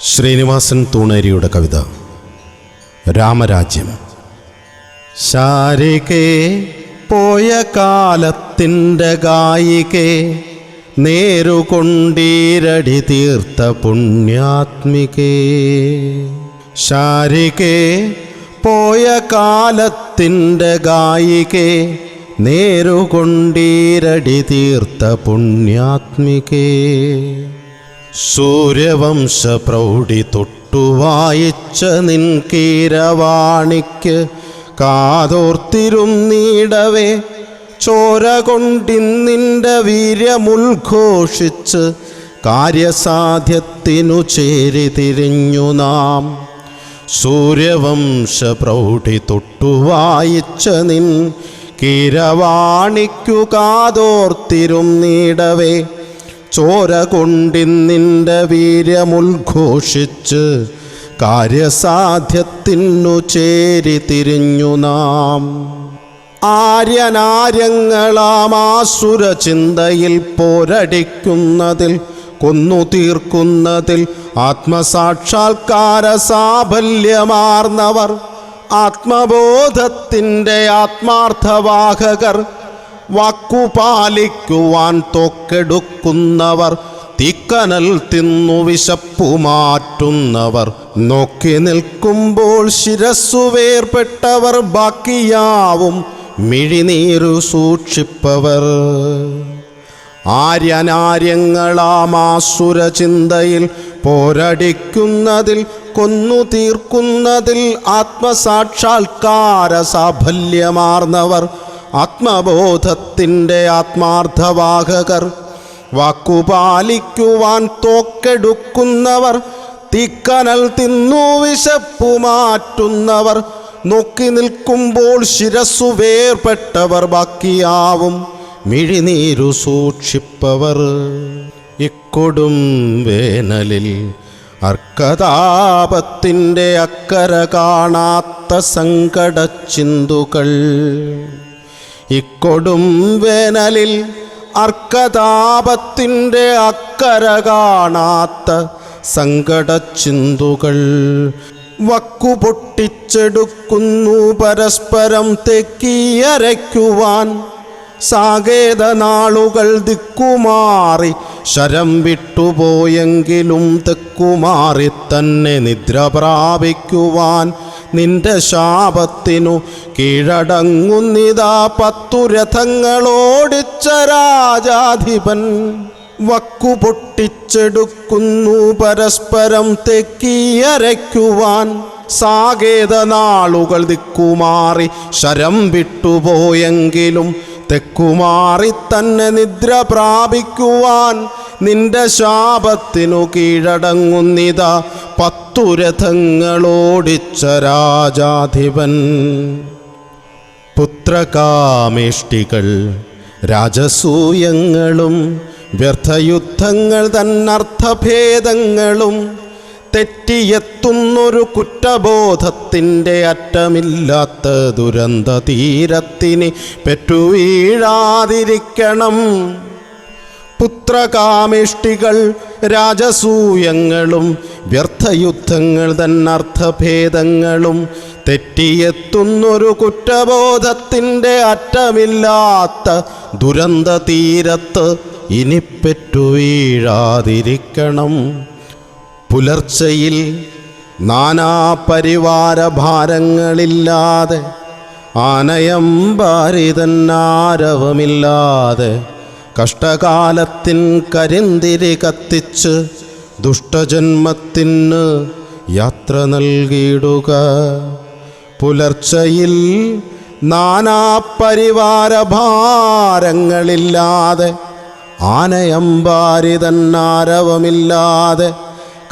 ശ്രീനിവാസൻ തൂണേരിയുടെ കവിത. രാമരാജ്യം. ശാരികേ പോയ കാലത്തിന്റെ ഗായികേ നേരുകൊണ്ടീരടി തീർത്ത പുണ്യാത്മികേ. ശാരികേ പോയ കാലത്തിന്റെ ഗായികേ നേരുകൊണ്ടീരടി തീർത്ത പുണ്യാത്മികേ. സൂര്യവംശ പ്രൗഢി തൊട്ടുവായിച്ച നിൻ കീരവാണിക്ക് കാതോർത്തിരും നീടവേ ചോര കൊണ്ടിന്നിന്റെ വീര്യമുദ്ഘോഷിച്ച് കാര്യസാധ്യത്തിനു ചേരി തിരിഞ്ഞു നാം. സൂര്യവംശ പ്രൗഢി തൊട്ടുവായിച്ച നിൻ കീരവാണിക്കു കാതോർത്തിരുന്നീടവേ. ചോര കൊണ്ടിന്നിന്റെ വീര്യമുദ്ഘോഷിച്ച് കാര്യസാധ്യത്തിനു ചേരി തിരിഞ്ഞു നാം. ആര്യനാര്യങ്ങളാമാസുര ചിന്തയിൽ പോരടിക്കുന്നതിൽ കൊന്നു തീർക്കുന്നതിൽ ആത്മസാക്ഷാത്കാര സാഫല്യമാർന്നവർ ആത്മബോധത്തിന്റെ ആത്മാർത്ഥവാഹകർ വാക്കുപാലിക്കുവാൻ തോക്കെടുക്കുന്നവർ തീക്കനൽ തിന്നു വിശപ്പു മാറ്റുന്നവർ. നോക്കി നിൽക്കുമ്പോൾ ശിരസ്സു വേർപെട്ടവർ ബാക്കിയാവും മിഴിനീരു സൂക്ഷിപ്പവർ. ആര്യനാര്യങ്ങളാമാസുര ചിന്തയിൽ പോരടിക്കുന്നതിൽ കൊന്നു തീർക്കുന്നതിൽ ആത്മസാക്ഷാത്കാര സാഫല്യമാർന്നവർ. ആത്മബോധത്തിന്റെ ആത്മാർത്ഥവാഹകർ വാക്കുപാലിക്കുവാൻ തോക്കെടുക്കുന്നവർ തീക്കനൽ തിന്നു വിശപ്പു മാറ്റുന്നവർ നോക്കി നിൽക്കുമ്പോൾ ശിരസ്സു വേർപെട്ടവർ ബാക്കിയാവും മിഴിനീരു സൂക്ഷിപ്പവർ. ഇക്കൊടും വേനലിൽ അർക്കതാപത്തിന്റെ അക്കര കാണാത്ത സങ്കടച്ചിന്തുകൾ ഇക്കൊടും വേനലിൽ അർക്കതാപത്തിന്റെ അക്കര കാണാത്ത സങ്കടച്ചിന്തുകൾ വക്കു പൊട്ടിച്ചെടുക്കുന്നു പരസ്പരം തെക്കിയരയ്ക്കുവാൻ സാകേത നാളുകൾ ദിക്കുമാറി ശരം വിട്ടുപോയെങ്കിലും തെക്കുമാറി തന്നെ നിദ്ര പ്രാപിക്കുവാൻ. നിന്റെ ശാപത്തിനു കീഴടങ്ങുന്നിതാ പത്തു രഥങ്ങളോടിച്ച രാജാധിപൻ. വക്കു പൊട്ടിച്ചെടുക്കുന്നു പരസ്പരം തെക്കിയരയ്ക്കുവാൻ. സാകേത നാളുകൾ ദിക്കുമാറി ശരം വിട്ടുപോയെങ്കിലും തെക്കുമാറി തന്നെ നിദ്ര പ്രാപിക്കുവാൻ. നിന്റെ ശാപത്തിനു കീഴടങ്ങുന്നിതാ പത്തു രഥങ്ങളോടിച്ച രാജാധിപൻ പുത്രകാമേഷ്ടികൾ രാജസൂയങ്ങളും വ്യർത്ഥയുദ്ധങ്ങൾ തന്നർത്ഥഭേദങ്ങളും തെറ്റിയെത്തുന്നൊരു കുറ്റബോധത്തിന്റെ അറ്റമില്ലാത്ത ദുരന്ത തീരത്തിന് പെറ്റുവീഴാതിരിക്കണം. പുത്രകാമിഷ്ടികൾ രാജസൂയങ്ങളും വ്യർത്ഥയുദ്ധങ്ങൾ തന്നർത്ഥഭേദങ്ങളും തെറ്റിയെത്തുന്നൊരു കുറ്റബോധത്തിന്റെ അറ്റമില്ലാത്ത ദുരന്ത തീരത്ത് ഇനി പെറ്റുവീഴാതിരിക്കണം പുലർച്ചയിൽ നാനാപരിവാര ഭാരങ്ങളില്ലാതെ ആനയം ഭാരിതന്നാരവമില്ലാതെ കഷ്ടകാലത്തിൻ കരിന്തിരി കത്തിച്ച് ദുഷ്ടജന്മത്തിന് യാത്ര നൽകിയിടുക. പുലർച്ചയിൽ നാനാ ആനയമ്പാരി ആനയമ്പാരിതന്നാരവമില്ലാതെ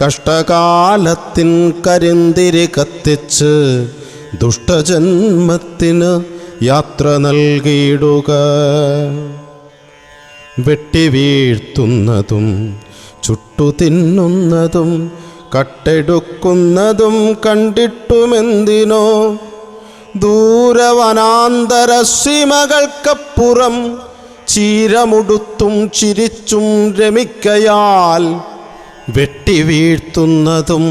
കഷ്ടകാലത്തിൻ കരിന്തിരി കത്തിച്ച് ദുഷ്ടജന്മത്തിന് യാത്ര നൽകിയിടുക. വെട്ടിവീഴ്ത്തുന്നതും ചുട്ടു തിന്നുന്നതും കട്ടെടുക്കുന്നതും കണ്ടിട്ടുമെന്തിനോ? ദൂരവനാന്തര സീമകൾക്കപ്പുറം ചീരമുടുത്തും ചിരിച്ചും രമിക്കയാൽ വെട്ടിവീഴ്ത്തുന്നതും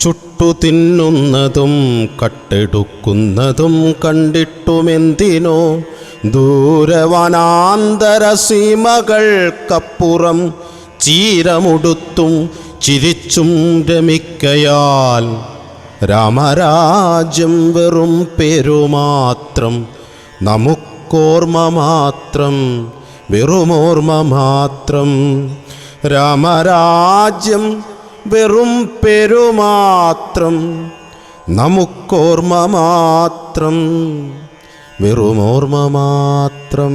ചുട്ടു തിന്നുന്നതും കട്ടെടുക്കുന്നതും കണ്ടിട്ടുമെന്തിനോ? ദൂരവനാന്തര സീമകൾക്കപ്പുറം ചീരമുടുത്തും ചിരിച്ചും രമിക്കയാൽ രാമരാജ്യം വെറും പേരുമാത്രം നമുക്കോർമ്മ മാത്രം വെറുമോർമ്മ മാത്രം. രാമരാജ്യം വെറും പെരുമാത്രം നമുക്കോർമ്മ മാത്രം വെറുമോർമ്മ മാത്രം.